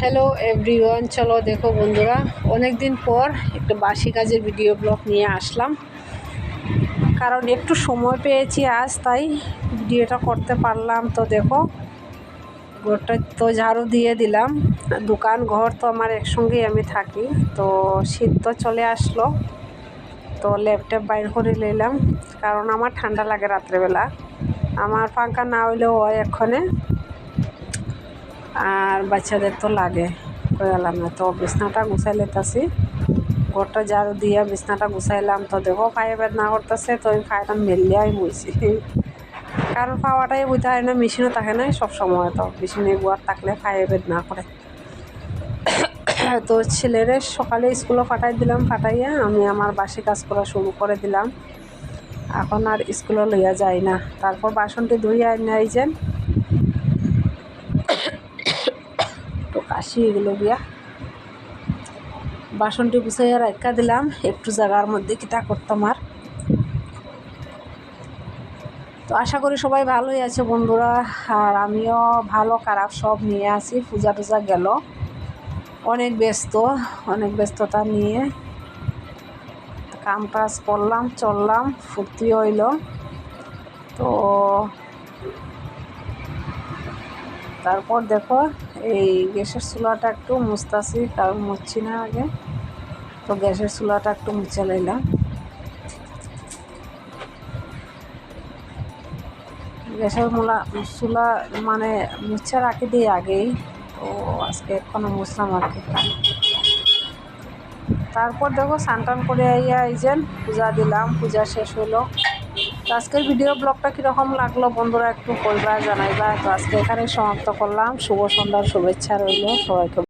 Hello everyone চলো দেখো বন্ধুরা। অনেক দিন পর একটা বাসি কাজের ভিডিও ব্লগ নিয়ে আসলাম। কারণ একটু সময় পেয়েছি আজ, তাই ভিডিওটা করতে পারলাম। তো দেখো, ঘরটা তো ঝাড়ু দিয়ে দিলাম। দোকান, ঘর তো আমার একসঙ্গেই আমি থাকি। তো শীত তো চলে আসলো। তো ল্যাপটপ বাইর করে নিলাম। কারণ আমার ঠান্ডা লাগে রাত্রেবেলা। আমার পাঙ্খা না হইলেও হয় এক্ষণে। আর বাচ্চাদের তো লাগে। না, তো বিছনাটা গুছাই লেতাছি। ঘরটা ঝাড়ু দিয়া বিছনাটা গুছাইলাম, তো দেখো পায়ে বেদনা করতেছে, তো আমি পায়েটা মেলিয়াই বইছি। কারণ পাওয়াটাই বুঝতে হয় না, মেশিনও থাকে না সব সময়, তো মেশিনে বুয়ার থাকলে পায়ে বেদনা করে। তো ছেলেরে সকালে স্কুলে পাঠাই দিলাম, পাঠাইয়া আমি আমার বাসি কাজ করা শুরু করে দিলাম। এখন আর স্কুলে লইয়া যায় না। তারপর বাসনটি ধুইয়া নিয়ে যান কাশি এগুলো দিয়া বাসনটি গুছাইয়া রাখা দিলাম, একটু জায়গার মধ্যে কিতা করতাম আর। তো আশা করি সবাই ভালোই আছে বন্ধুরা, আর আমিও ভালো খারাপ সব নিয়ে আসি পূজা টুজা গেল। অনেক ব্যস্ত, অনেক ব্যস্ততা নিয়ে। কাম কাজ করলাম, চললাম, ফুর্তি হইল। তো তারপর দেখো, এই গ্যাসের চুলাটা একটু মুছতাছি, কারণ মুছছি না আগে। তো গ্যাসের চুলাটা একটু মুছে লাইলাম গ্যাসের মূলা, চুলা মানে মুছে রাখি দিই আগেই, তো আজকে এখনও মুছলাম আর কি। তারপর দেখো, স্নান টান করে আইয়া এই যে পূজা দিলাম, পূজা শেষ হলো। তো আজকের ভিডিও ব্লগটা কীরকম লাগল বন্ধুরা একটু করবা জানাইবা। তো আজকে এখানেই সমাপ্ত করলাম। শুভ সন্ধ্যার শুভেচ্ছা রইল। সবাইকে